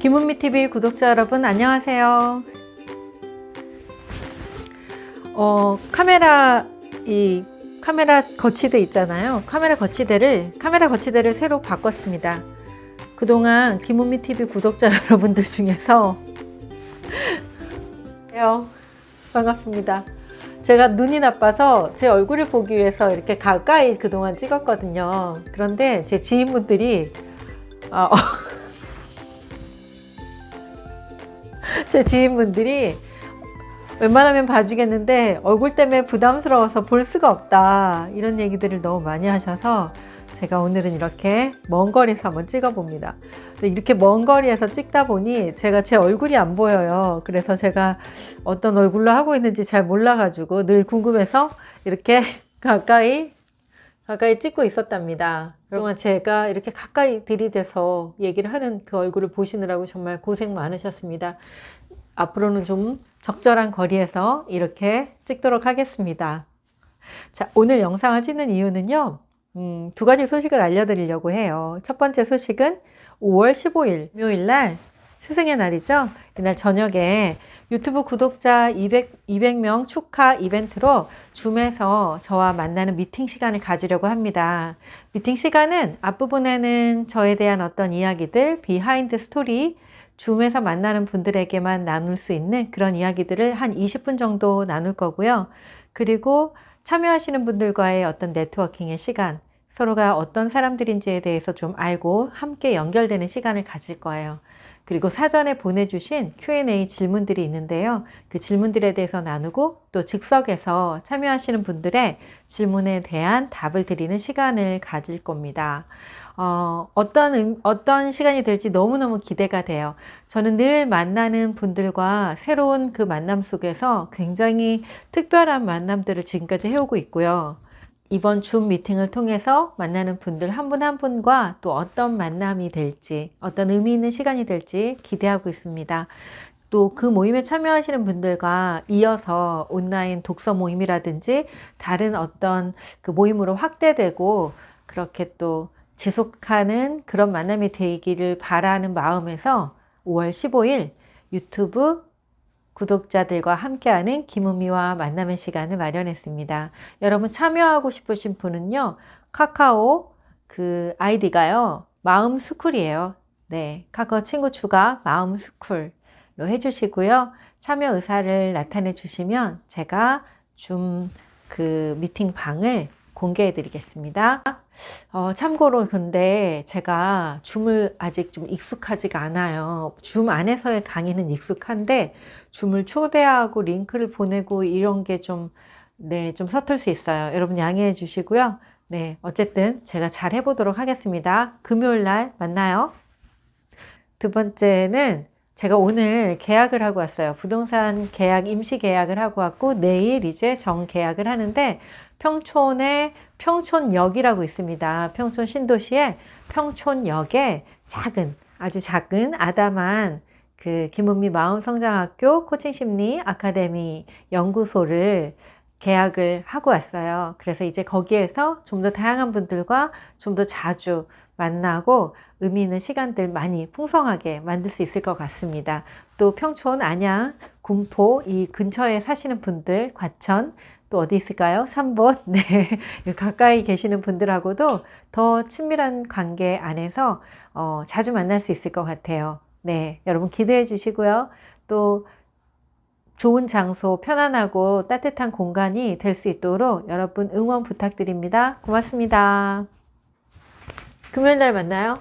김은미 TV 구독자 여러분 안녕하세요. 어, 카메라 이 카메라 거치대 있잖아요. 카메라 거치대를 카메라 거치대를 새로 바꿨습니다. 그동안 김은미 TV 구독자 여러분들 중에서 요 반갑습니다. 제가 눈이 나빠서 제 얼굴을 보기 위해서 이렇게 가까이 그동안 찍었거든요. 그런데 제 지인분들이 어, 제 지인분들이 웬만하면 봐주겠는데 얼굴 때문에 부담스러워서 볼 수가 없다. 이런 얘기들을 너무 많이 하셔서 제가 오늘은 이렇게 먼 거리에서 한번 찍어 봅니다. 이렇게 먼 거리에서 찍다 보니 제가 제 얼굴이 안 보여요. 그래서 제가 어떤 얼굴로 하고 있는지 잘 몰라 가지고 늘 궁금해서 이렇게 가까이 가까이 찍고 있었답니다 그동안 제가 이렇게 가까이 들이대서 얘기를 하는 그 얼굴을 보시느라고 정말 고생 많으셨습니다 앞으로는 좀 적절한 거리에서 이렇게 찍도록 하겠습니다. 자, 오늘 영상을 찍는 이유는요, 음, 두 가지 소식을 알려드리려고 해요. 첫 번째 소식은 5월 15일, 묘일날, 스승의 날이죠. 이날 저녁에 유튜브 구독자 200, 200명 축하 이벤트로 줌에서 저와 만나는 미팅 시간을 가지려고 합니다. 미팅 시간은 앞부분에는 저에 대한 어떤 이야기들, 비하인드 스토리, 줌에서 만나는 분들에게만 나눌 수 있는 그런 이야기들을 한 20분 정도 나눌 거고요. 그리고 참여하시는 분들과의 어떤 네트워킹의 시간, 서로가 어떤 사람들인지에 대해서 좀 알고 함께 연결되는 시간을 가질 거예요. 그리고 사전에 보내주신 Q&A 질문들이 있는데요. 그 질문들에 대해서 나누고 또 즉석에서 참여하시는 분들의 질문에 대한 답을 드리는 시간을 가질 겁니다. 어, 어떤, 음, 어떤 시간이 될지 너무너무 기대가 돼요. 저는 늘 만나는 분들과 새로운 그 만남 속에서 굉장히 특별한 만남들을 지금까지 해오고 있고요. 이번 줌 미팅을 통해서 만나는 분들 한분한 분과 또 어떤 만남이 될지, 어떤 의미 있는 시간이 될지 기대하고 있습니다. 또 그 모임에 참여하시는 분들과 이어서 온라인 독서 모임이라든지 다른 어떤 그 모임으로 확대되고 그렇게 또 지속하는 그런 만남이 되기를 바라는 마음에서 5월 15일 유튜브 구독자들과 함께하는 김은미와 만남의 시간을 마련했습니다. 여러분 참여하고 싶으신 분은요, 카카오 그 아이디가요, 마음스쿨이에요. 네, 카카오 친구 추가 마음스쿨로 해주시고요. 참여 의사를 나타내 주시면 제가 좀그 미팅 방을 공개해 드리겠습니다. 어, 참고로 근데 제가 줌을 아직 좀 익숙하지가 않아요. 줌 안에서의 강의는 익숙한데 줌을 초대하고 링크를 보내고 이런 게 좀, 네, 좀 서툴 수 있어요. 여러분 양해해 주시고요. 네, 어쨌든 제가 잘 해보도록 하겠습니다. 금요일 날 만나요. 두 번째는 제가 오늘 계약을 하고 왔어요. 부동산 계약, 임시 계약을 하고 왔고, 내일 이제 정 계약을 하는데, 평촌에 평촌역이라고 있습니다. 평촌 신도시에 평촌역에 작은, 아주 작은 아담한 그 김은미 마음성장학교 코칭심리 아카데미 연구소를 계약을 하고 왔어요. 그래서 이제 거기에서 좀 더 다양한 분들과 좀 더 자주 만나고 의미 있는 시간들 많이 풍성하게 만들 수 있을 것 같습니다. 또 평촌, 안양, 군포 이 근처에 사시는 분들, 과천 또 어디 있을까요? 3번. 네. 가까이 계시는 분들하고도 더 친밀한 관계 안에서 어, 자주 만날 수 있을 것 같아요. 네. 여러분 기대해 주시고요. 또 좋은 장소, 편안하고 따뜻한 공간이 될 수 있도록 여러분 응원 부탁드립니다. 고맙습니다. 금요일 날 만나요.